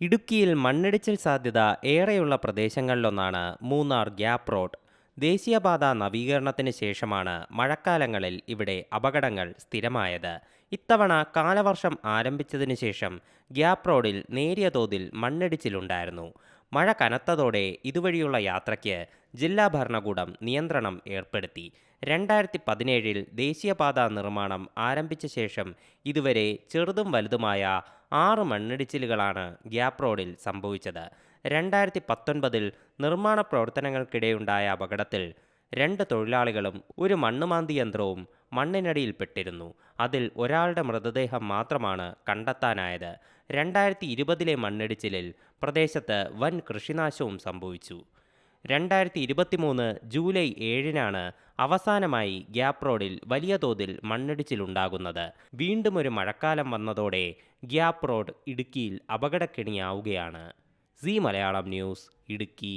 ഇടുക്കിയിൽ മണ്ണിടിച്ചിൽ സാധ്യത ഏറെയുള്ള പ്രദേശങ്ങളിലൊന്നാണ് മൂന്നാർ ഗ്യാപ്പ് റോഡ്. ദേശീയപാത നവീകരണത്തിന് ശേഷമാണ് മഴക്കാലങ്ങളിൽ ഇവിടെ അപകടങ്ങൾ സ്ഥിരമായത്. ഇത്തവണ കാലവർഷം ആരംഭിച്ചതിന് ശേഷം ഗ്യാപ്പ് റോഡിൽ നേരിയ തോതിൽ മണ്ണിടിച്ചിലുണ്ടായിരുന്നു. മഴ കനത്തതോടെ ഇതുവഴിയുള്ള യാത്രയ്ക്ക് ജില്ലാ ഭരണകൂടം നിയന്ത്രണം ഏർപ്പെടുത്തി. രണ്ടായിരത്തി പതിനേഴിൽ ദേശീയപാത നിർമ്മാണം ആരംഭിച്ച ശേഷം ഇതുവരെ ചെറുതും വലുതുമായ ആറ് മണ്ണിടിച്ചിലുകളാണ് ഗ്യാപ് റോഡിൽ സംഭവിച്ചത്. രണ്ടായിരത്തി പത്തൊൻപതിൽ നിർമ്മാണ പ്രവർത്തനങ്ങൾക്കിടെയുണ്ടായ അപകടത്തിൽ രണ്ട് തൊഴിലാളികളും ഒരു മണ്ണുമാന്തി യന്ത്രവും മണ്ണിനടിയിൽപ്പെട്ടിരുന്നു. അതിൽ ഒരാളുടെ മൃതദേഹം മാത്രമാണ് കണ്ടെത്താനായത്. രണ്ടായിരത്തി ഇരുപതിലെ മണ്ണിടിച്ചിലിൽ പ്രദേശത്ത് വൻ കൃഷിനാശവും സംഭവിച്ചു. രണ്ടായിരത്തി ഇരുപത്തിമൂന്ന് ജൂലൈ ഏഴിനാണ് അവസാനമായി ഗ്യാപ് റോഡിൽ വലിയ തോതിൽ മണ്ണിടിച്ചിലുണ്ടാകുന്നത്. വീണ്ടും ഒരു മഴക്കാലം വന്നതോടെ ഗ്യാപ് റോഡ് ഇടുക്കിയിൽ അപകടക്കെണിയാവുകയാണ്. C Malayalam news Idukki.